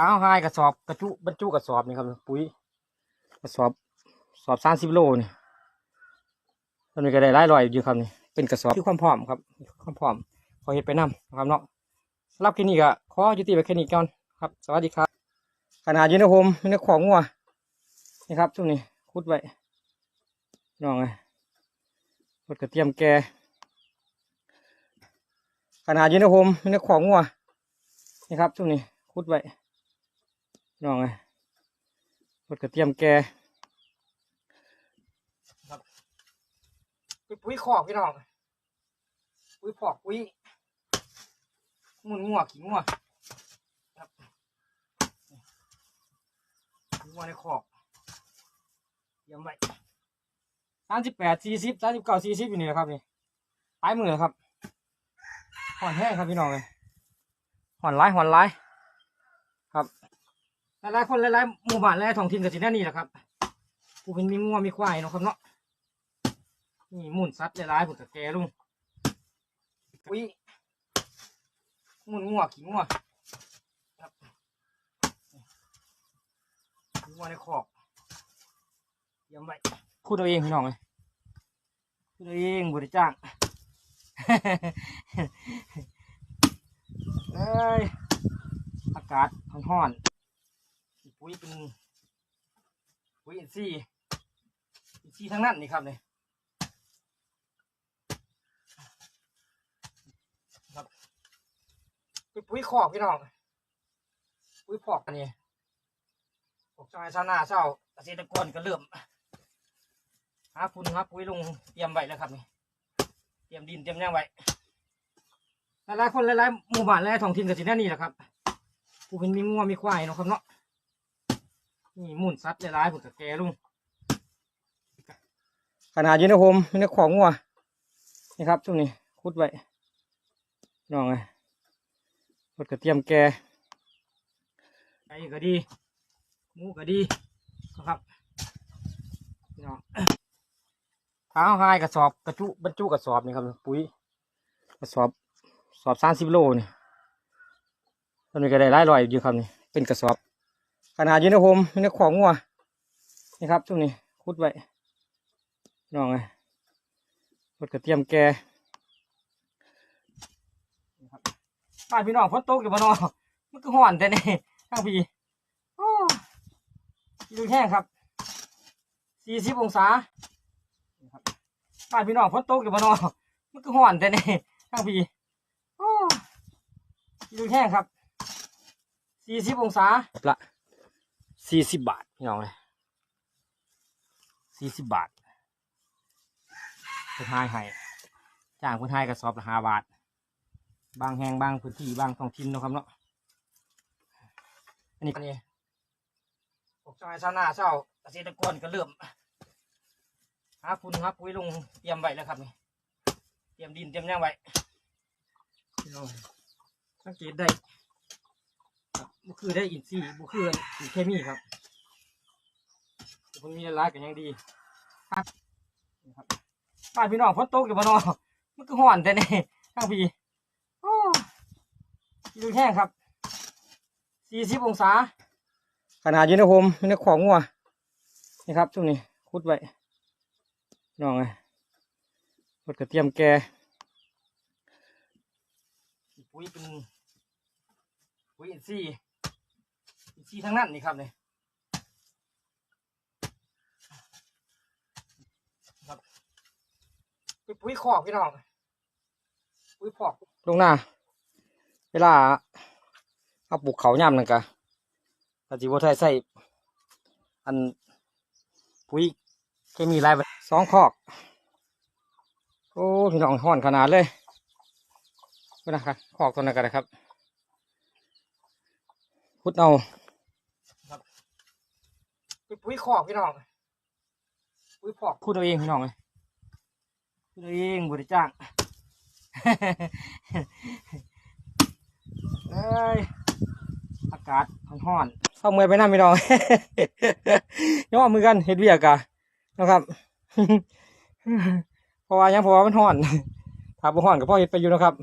ท้าหายกระสอบกระจุบรรจุกระสอบนี่ครับ ปุ๋ยกระสอบสอบสามสิบโลนี่ตอนนี้ก็ได้หลายร้อยอยู่ครับนี่เป็นกระสอบคือความพร้อมครับความพร้อมขอเห็ดไปนำนะครับเนาะสำหรับคลินี้ก็ขอยุติไปแค่นี้ก่อนครับ สวัสดีครับ ขนาดยืนในโฮมในของงัวนี่ครับช่วงนี้คุดไว้น้องไงรถกระเทียมแกขนาดยืนในโฮมในของงัวนี่ครับช่วงนี้คุดไว้ น้องไงรถกระเทียมแกครับปุ๋ยคอกพี่น้องปุ๋ยพอกปุ๋ยมุนงัวขี้งัวครับงัวในคอกเตรียมไว้สามสิบแปดสี่สิบสามสิบเก้าสี่สิบอยู่นี่แหละครับนี่ปลายมือครับห่อนแห้งครับพี่น้องเลยห่อนร้ายห่อนร้ายครับ หลายๆคนหลายๆหมู่บ้านหลายท้องถิ่นกับที่นั่นนี่แหละครับผู้เป็นมีงัวมีควายเนาะครับเนาะนี่หมุนซัดหลายๆผมกับแกลุงอุ้ยหมุนงัวขี้งัวครับงัวในคอกเตรียมไว้คูดเอาเองพี่น้องเลยคูดเอาเองบริจ้างเอ้ยอากาศร้อน ยเป็นปุ๋ยอินทรีย์อินทรีย์ทั้งนั้นนี่ครับเลยครับเป็นปุ๋ยคอกพี่น้องปุ๋ยพอกอันนี้พวกชาวไร่ชาวนาชาวเกษตรกรก็เริ่มหาฝุ่นหาปุ๋ยลงเตรียมไว้แล้วครับนี่เตรียมดินเตรียมหยังไว้หลายๆคนหลายๆหมู่บ้านหลายๆท้องถิ่นก็สิแน่นี่แหละครับผู้เป็นมีงัวมีควายเนาะครับเนาะ นี่หมุนซัดหลายๆผมกับแกลุงขนาดอยืนในโฮมในของงัวนี่ครับช่วงนี้คุดไว้น้องไงรถกระเทียมแกไก่ก็ดีหมูก็ดีนะครับพี่น้องเท้าหายกระสอบกระจุบรรจุกระสอบนี่ครับ ปุ๋ยกระสอบสอบสามสิบโลนี่ตอนนี้ก็ได้หลายร้อยอยู่ครับนี่เป็นกระสอบ ขนาดยืนในโฮมในของงัวนี่ครับช่วงนี้คุดไว้น้องไงรถกระเทียมแกนี่ครับบ้านพี่น้องฝนตกอยู่บ้านนอมันก็ห่อนแต่นี่ข้างพี่โอ้ดูแห้งครับสี่สิบองศาบ้านพี่น้องฝนตกอยู่บ้านนอมันก็ห่อนแต่นี่ข้างพี่โอ้ดูแห้งครับสี่สิบองศาละ สี่สิบบาทพี่น้องเลยสี่สิบบาทคนไทยให้จ้างคนไทยกระสอบละห้าบาท บางแห่งบางพื้นที่บางท้องถิ่นนะครับเนาะอันนี้อันนี้พวกชาวชาวนาชาวเกษตรกรก็เริ่มหาฝุ่นหาปุ๋ยลงเตรียมไว้แล้วครับนี่เตรียมดินเตรียมหยังไว้น้องสังเกตได้ บุคือได้อินทรีย์บุคืออินเคมีครับมันมีละลายกันยังดีครับนี่ครับบ้านพี่น้องฝนตกอยู่บ้านนอมันก็ห่อนแต่นี่ข้างพี่โอ้ดูแห้งครับสี่สิบองศา ขนาดอยืนในโฮมในของงัวนี่ครับช่วงนี้คุดไว้น้องไงรถกระเทียมแกปุ๋ยเป็นปุ๋ยอินทรีย์อิน ทรีย์ทั้งนั้นนี่ครับเนี่ยครับเป็นปุ๋ยคอกพี่น้องปุ๋ยพอกลงหน้าเวลาเอาปลูกเขาย่ำนั่นกะกะจิบไทยใส่อันปุ๋ยเคมีลายไปสองคอก โอ้พี่น้องห่อนขนาดเลยนะครับคอกตัวนั้นกันนะครับพุดเอา เป็นปุ๋ยคอกพี่น้องปุ๋ยพอกพูดเอาเองพี่น้องเลยพูดเอาเองบริจ้างเอ้ยอากาศร้อนๆเข้าเมื่อยไปน้าพี่น้องย่อมือกันเฮ็ดเวียกอะนะครับเพราะว่ายังเพราะว่ามันร้อนถ้าบ่ร้อนก็พอเฮ็ดไปอยู่นะครับ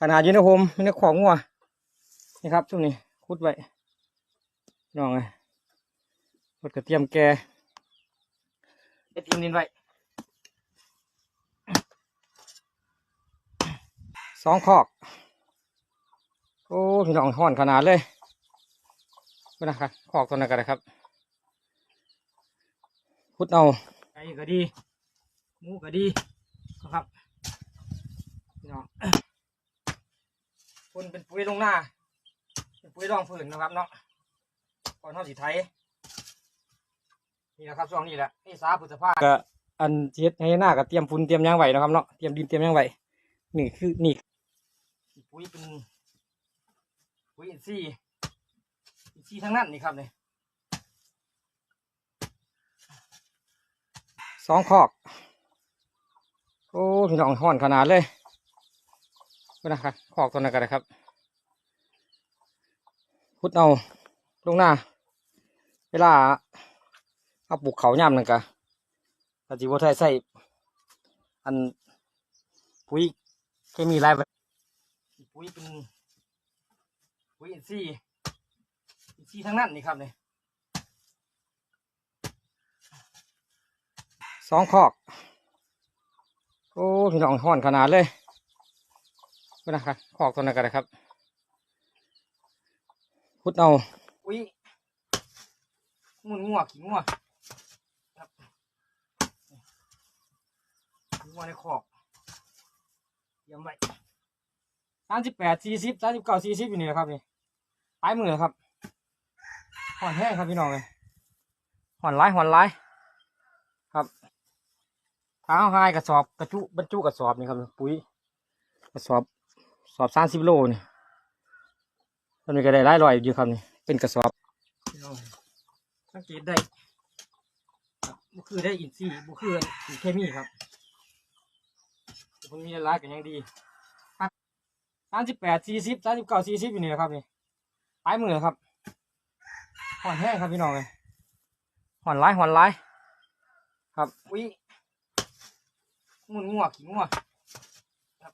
ขนาดยืนในโฮมในของงัวนี่ครับช่วงนี้คุดไว้น้องไงรถกระเทียมแกไอทีมดินไว้สองคอก โอ้พี่น้องห่อนขนาดเลยก็นะครับคอกตัวนั้นก็ได้ครับพุดเอาไก่ก็ดีหมูก็ดีนะครับพี่น้องคนเป็นปุ๋ยลงหน้าเป็นปุ๋ยรองผืนนะครับเนาะก่อนเท่าสีไทย นี่นะครับช่วงนี้แหละนี่สาพุทธภาก็อันเจ็ดให้หน้าก็เตรียมฝุ่นเตรียมหยางไหวนะครับเนาะเตรียมดินเตรียมหยางไหวนี่คือนี่ปุ๋ยเป็นปุ๋ยอินทรีย์อินทรีย์ทั้งนั้นนี่ครับเนี่ยสองคอกโอ้พี่น้องห่อนขนาดเลยก็นะครับคอกตัวนั้นก็ได้ครับพุดเอาลงหน้า เวลา เอาปลูกเขาย่ำนั่นกะกะจิบไทยใส่อันปุ๋ยเคมีลายแบบปุ๋ยเป็นปุ๋ยอินทรีย์อินทรีย์ทั้งนั้นนี่ครับเนี่ยสองคอก โอ้พี่น้องห่อนขนาดเลยก็นะครับคอกตัวนั้นก็ได้ครับพุดเอาอุ้ยมุนงัวขี้งัวครับ ในคอกเยี่ยมไว้สามสิบแปดสี่สิบสามสิบเก้าสี่สิบอยู่นี่แหละครับนี่ปลายมือครับห่อนแห้งครับพี่น้องเลยห่อนร้ายห่อนร้ายครับเท้าหายกระสอบกระจุบรรจุกระสอบนี่ครับ ปุ๋ยกระสอบสอบสามสิบโลนี่ตอนนี้ก็ได้หลายร้อยอยู่ครับนี่เป็นกระสอบสังเกตได้บุคือได้อินทรีบุคือเคมีครับ มันมีหลายกันยังดีสามสิบแปดสี่สิบสามสิบเก้าสี่สิบอยู่นี่แหละครับนี่ปลายมือครับห่อนแห้งครับพี่น้องเลยห่อนร้ายห่อนร้ายครับอุ้ยมุนงัวขี้งัวครับ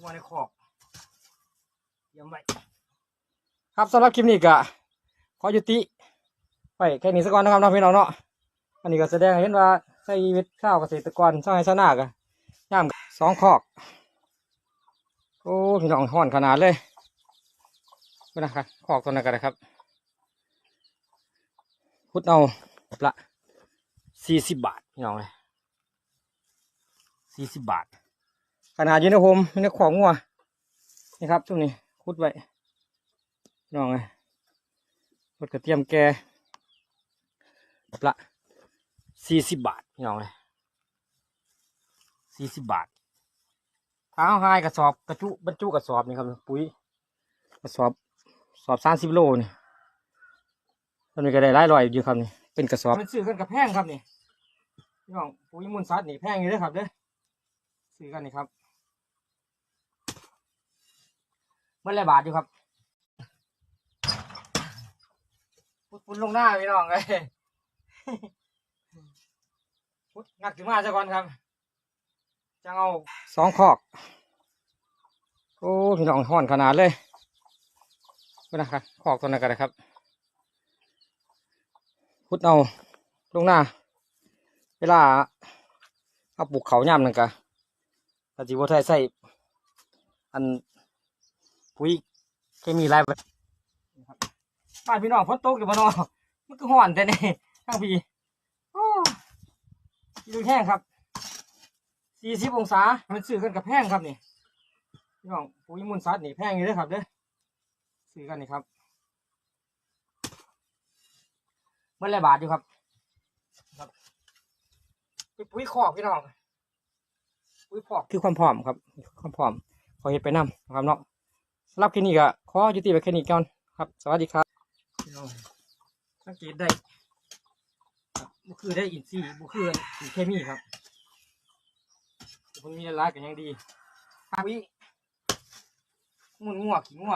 งัวในคอกยี่ยมไว้ครับสำหรับคลิปนี้ก็ขอยุติไปแค่นี้สักก่อนนะครับน้องพี่น้องเนาะอันนี้ก็แสดงให้เห็นว่า ใช้ชีวิตข้าวเกษตรกรช่างให้ชนากันย่ามสองคอก โอ้พี่น้องห่อนขนาดเลยก็นะครับคอกตัวนั้นก็ได้ครับพุดเอาละสี่สิบบาทพี่น้องเลยสี่สิบบาท ขนาดยูในะผมในของงัวนี่ครับช่วงนี้คุดไว้น้องไงรถกระเทียมแกละ สี่สิบบาทพี่น้องเลยสี่สิบบาทเท้าหายกระสอบกระจุบรรจุกระสอบนี่ครับ ปุ๋ยกระสอบสอบสามสิบโลนี่ตอนนี้ก็ได้หลายร้อยอยู่ครับนี่เป็นกระสอบมันซื้อกันกับแพงครับนี่พี่น้องปุ๋ยมูลสัตว์นี่แพงอยู่เลยครับเด้อซื้อกันนี่ครับเมื่อไรบาทอยู่ครับพุดฝุ่นลงหน้าพี่น้องเลย งัดขึ้นมาซะก่อนครับจะเอาสองคอก โอ้พี่น้องห่อนขนาดเลยก็นะครับคอกตัวนั้นก็ได้ครับพุดเอาลงหน้า เวลาเอาปลูกเขาย่ำนั่นกะกะจิบไทยใส่อันปุ๋ยเคมีหลายแบบบ้านพี่น้องฝนตกอยู่บ้านนอกมันก็ห่อนแต่นี่ข้างพี่โอ้ ดูแห้งครับสี่สิบองศา มันซื้อกันกับแพงครับนี่พี่น้องปุ๋ยมูลสัตว์นี่แพงอยู่เลยครับเด้อซื้อกันนี่ครับเมื่อไรบาทอยู่ครับครับเป็นปุ๋ยคอกพี่น้องปุ๋ยคอกคือความพร้อมครับ ความพร้อมขอเห็ดไปนำนะครับเนาะสำหรับคลิปนี้ก็ขอยุติไว้แค่นี้ก่อนครับ สวัสดีครับสังเกตได้ครั บุคือได้อินทรีย์บุคือสีเคมีครับมันมีหลายกันยังดีอุ้ยมุนงัวขี้งัว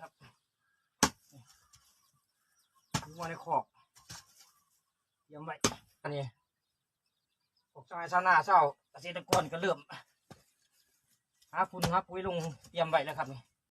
ครับงัวในคอกยี่ยมไว้อันนี้พวกชาวไร่ชาวนาชาวเกษตรกรก็เริ่มหาฝุ่นหาปุ๋ยลงเตรียมไว้แล้วครับนี่